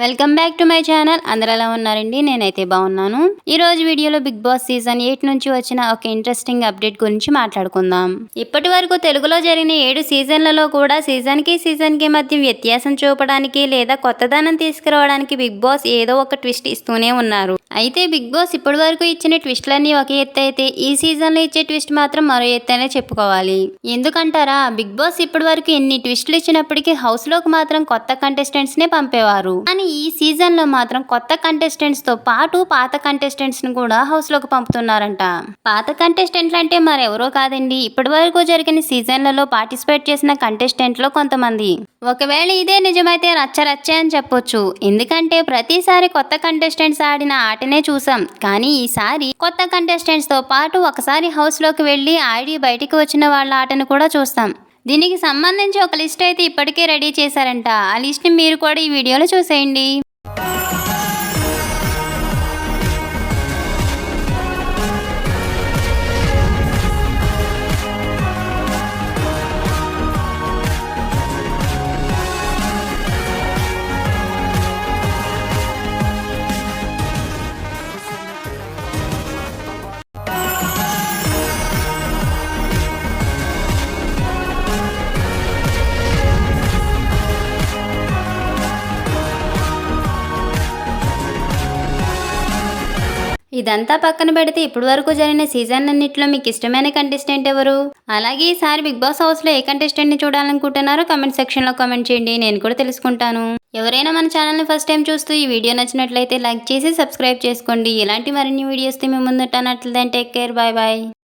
Welcome back to my channel. అందరు ఎలా ఉన్నారండి? నేనైతే బాగున్నాను. ఈ రోజు వీడియోలో బిగ్ బాస్ సీజన్ ఎయిట్ నుంచి వచ్చిన ఒక ఇంట్రెస్టింగ్ అప్డేట్ గురించి మాట్లాడుకుందాం. ఇప్పటి వరకు తెలుగులో జరిగిన ఏడు సీజన్లలో కూడా సీజన్కి సీజన్కి మధ్య వ్యత్యాసం చూపడానికి లేదా కొత్తదనం తీసుకురావడానికి బిగ్ బాస్ ఏదో ఒక ట్విస్ట్ ఇస్తూనే ఉన్నారు. అయితే బిగ్ బాస్ ఇప్పటి వరకు ఇచ్చిన ట్విస్ట్లన్నీ ఒక ఎత్తు అయితే ఈ సీజన్లో ఇచ్చే ట్విస్ట్ మాత్రం మరో ఎత్తు అనే చెప్పుకోవాలి. ఎందుకంటారా? బిగ్ బాస్ ఇప్పటి వరకు ఎన్ని ట్విస్టులు ఇచ్చినప్పటికీ హౌస్లోకి మాత్రం కొత్త కంటెస్టెంట్స్ నే పంపేవారు. కానీ ఈ సీజన్లో మాత్రం కొత్త కంటెస్టెంట్స్తో పాటు పాత కంటెస్టెంట్స్ని కూడా హౌస్లోకి పంపుతున్నారంట. పాత కంటెస్టెంట్లు అంటే మరెవరో కాదండి. ఇప్పటివరకు జరిగిన సీజన్లలో పార్టిసిపేట్ చేసిన కంటెస్టెంట్లో కొంతమంది. ఒకవేళ ఇదే నిజమైతే రచ్చరచ్చే అని చెప్పొచ్చు. ఎందుకంటే ప్రతిసారి కొత్త కంటెస్టెంట్స్ ఆడిన ఆటనే చూసాం. కానీ ఈసారి కొత్త కంటెస్టెంట్స్తో పాటు ఒకసారి హౌస్లోకి వెళ్ళి ఆడి బయటికి వచ్చిన వాళ్ళ ఆటను కూడా చూస్తాం. దీనికి సంబంధించి ఒక లిస్ట్ అయితే ఇప్పటికే రెడీ చేశారంట. ఆ లిస్ట్ని మీరు కూడా ఈ వీడియోలో చూసేయండి. ఇదంతా పక్కన పెడితే ఇప్పటి వరకు జరిగిన సీజన్ అన్నింటిలో మీకు ఇష్టమైన కంటెస్టెంట్ ఎవరు? అలాగే ఈసారి బిగ్ బాస్ హౌస్లో ఏ కంటెస్టెంట్ని చూడాలనుకుంటున్నారో కమెంట్ సెక్షన్లో కామెంట్ చేయండి. నేను కూడా తెలుసుకుంటాను. ఎవరైనా మన ఛానల్ని ఫస్ట్ టైం చూస్తూ ఈ వీడియో నచ్చినట్లయితే లైక్ చేసి సబ్స్క్రైబ్ చేసుకోండి. ఇలాంటి మరిన్ని వీడియోస్ మీ ముందుంటానట్లయితే టేక్ కేర్ బాయ్ బాయ్